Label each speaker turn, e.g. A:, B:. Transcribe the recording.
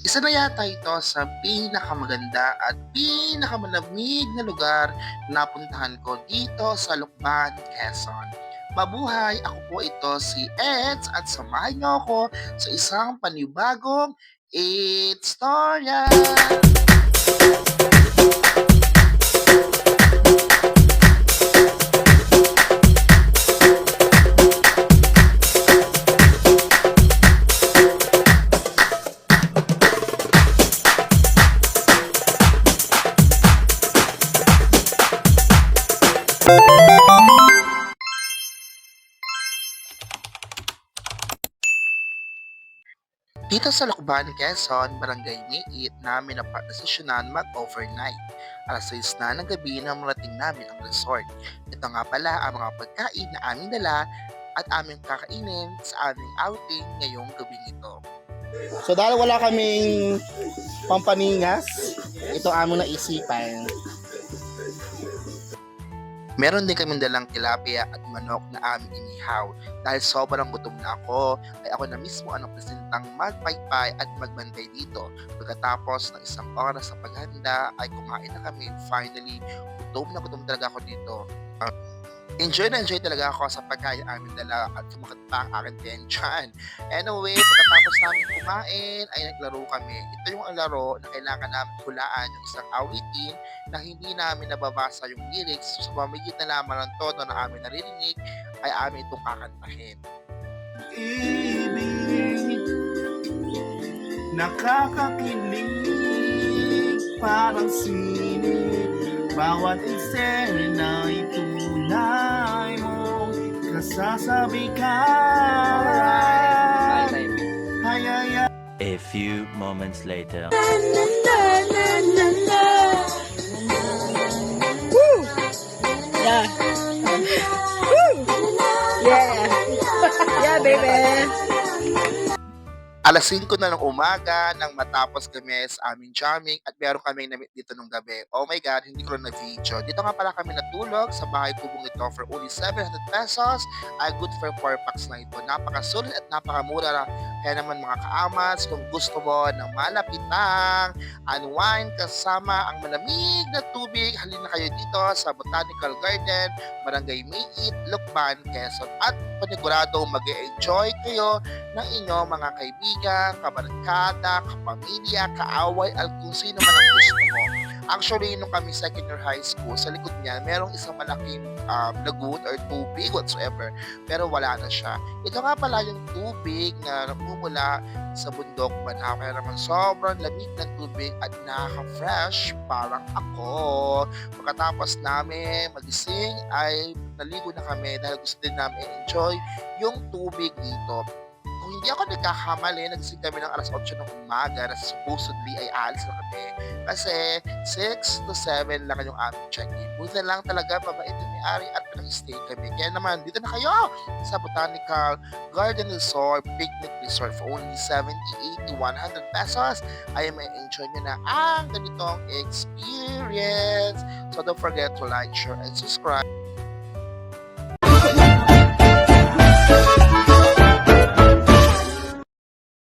A: Isa na yata ito sa pinakamaganda at pinakamalamig na lugar na napuntahan ko dito sa Lukban, Quezon. Mabuhay! Ako po ito si Eds at samahan niyo ako sa isang panibagong It's Storya! Dito sa Lukban, Quezon, Barangay Niit, namin na desisyonan mag-overnight. Alas 6 na ng gabi na marating namin ang resort. Ito nga pala ang mga pagkain na aming dala at aming kakainin sa aming outing ngayong gabi ito.
B: So dahil wala kaming pampaningas, ito among naisipan.
A: Meron din kaming dalang tilapia at manok na aming inihaw. Dahil sobrang gutom na ako, ay ako na mismo ang presentang magpaypay at magbantay dito. Pagkatapos ng isang oras sa paghanda, ay kumain na kami. Finally, gutom na gutom talaga ako dito. Ah, enjoy na enjoy talaga ako sa pagkain aming dala at sumakat pa ang aking tension. Anyway, pagkatapos namin kumain, ay naglaro kami. Ito yung laro na kailangan namin hulaan yung isang awitin na hindi namin nababasa yung lyrics. So, sa pamamagitan lamang ng tono na amin naririnig, ay amin itong kakantahin.
B: Ibig Nakakakilig Parang sinig Bawat eksena mo Kasasabi ka Hayaya
C: A few moments later.
D: Yeah. Woo! Yeah. yeah, baby.
A: Alas 5 na ng umaga nang matapos kami sa aming jamming at meron kami namit dito nung gabi. Oh my God, hindi ko na video. Dito nga pala kami natulog sa bahay kubong ito for only 700 pesos. Ay good for 4 packs na ito. Napakasulit at napakamura lang. Kaya naman mga kaamats, kung gusto mo ng malapitang unwind kasama ang malamig na tubig, halina kayo dito sa Botanical Garden, Barangay Mayit, Lukban, Quezon. At panigurado mag enjoy kayo ng inyong mga kaibigan, kabarkada, kapamilya, kaaway, at kung sino man ang gusto mo. Actually, nung kami second year high school, sa likod niya, merong isang malaking um, lagoon or tubig whatsoever, pero wala na siya. Ito nga pala yung tubig na namumula sa bundok Banahaw. Kaya naman sobrang lamig ng tubig at nakaka-fresh parang ako. Pagkatapos namin magising ay naligo na kami dahil gusto din namin enjoy yung tubig dito. Kung hindi ako nagkakamali, nagising kami ng alas 8 ng umaga na supposedly ay alis na kami. Kasi 6 to 7 lang yung aming check-in. Buti lang talaga mabait yung may-ari at pinag-stay kami. Kaya naman, dito na kayo sa Botanical Garden Resort, Picnic Resort for only 70, 80, 100 pesos ay may enjoy nyo na ang ganitong experience. So don't forget to like, share, and subscribe.